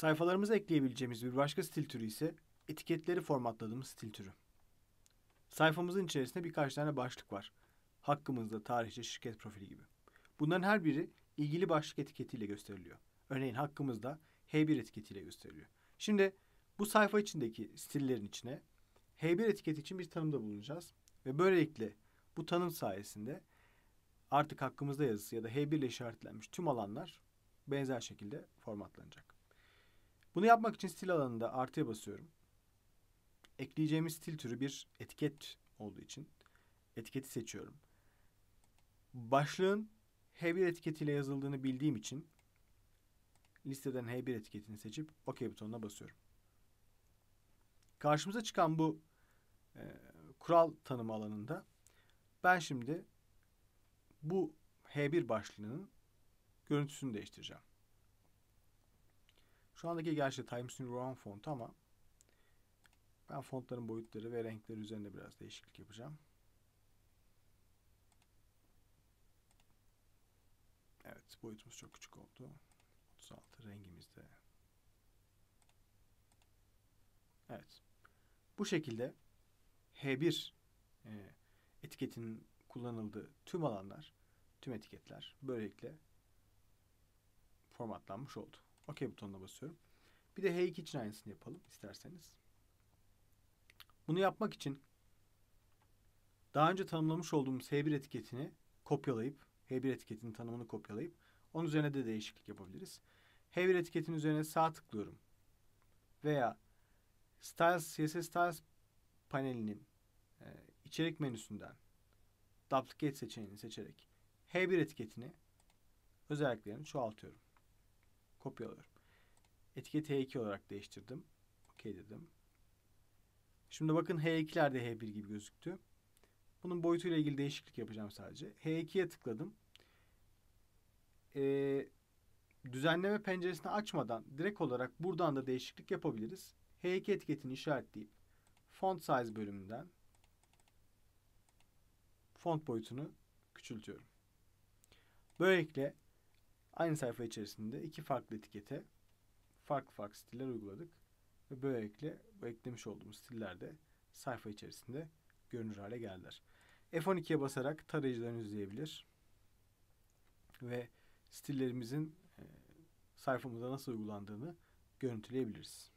Sayfalarımıza ekleyebileceğimiz bir başka stil türü ise etiketleri formatladığımız stil türü. Sayfamızın içerisinde birkaç tane başlık var. Hakkımızda, tarihçe, şirket profili gibi. Bunların her biri ilgili başlık etiketiyle gösteriliyor. Örneğin hakkımızda H1 etiketiyle gösteriliyor. Şimdi bu sayfa içindeki stillerin içine H1 etiketi için bir tanımda bulunacağız. Ve böylelikle bu tanım sayesinde artık hakkımızda yazısı ya da H1 ile işaretlenmiş tüm alanlar benzer şekilde formatlanacak. Bunu yapmak için stil alanında artıya basıyorum. Ekleyeceğimiz stil türü bir etiket olduğu için etiketi seçiyorum. Başlığın H1 etiketiyle yazıldığını bildiğim için listeden H1 etiketini seçip OK butonuna basıyorum. Karşımıza çıkan bu e, kural tanımı alanında ben şimdi bu H1 başlığının görüntüsünü değiştireceğim. Şu andaki gerçi Times New Roman font ama ben fontların boyutları ve renkleri üzerinde biraz değişiklik yapacağım. Evet boyutumuz çok küçük oldu. 36 rengimizde. Evet. Bu şekilde H1 e, etiketinin kullanıldığı tüm alanlar, tüm etiketler böylelikle formatlanmış oldu. OK butonuna basıyorum. Bir de H2 için aynısını yapalım isterseniz. Bunu yapmak için daha önce tanımlamış olduğumuz H1 etiketini kopyalayıp H1 etiketinin tanımını kopyalayıp onun üzerine de değişiklik yapabiliriz. H1 etiketinin üzerine sağ tıklıyorum. Veya Styles, CSS Styles panelinin e, içerik menüsünden Duplicate seçeneğini seçerek H1 etiketini özelliklerini çoğaltıyorum. Kopyalıyorum. Etiketi H2 olarak değiştirdim. OK dedim. Şimdi bakın H2'lerde H1 gibi gözüktü. Bunun boyutuyla ilgili değişiklik yapacağım sadece. H2'ye tıkladım. Ee, düzenleme penceresini açmadan direkt olarak buradan da değişiklik yapabiliriz. H2 etiketini işaretleyip font size bölümünden font boyutunu küçültüyorum. Böylelikle aynı sayfa içerisinde iki farklı etikete farklı farklı stiller uyguladık. Ve böylelikle bu eklemiş olduğumuz stiller de sayfa içerisinde görünür hale geldiler. F12'ye basarak tarayıcıdan izleyebilir ve stillerimizin sayfamıza nasıl uygulandığını görüntüleyebiliriz.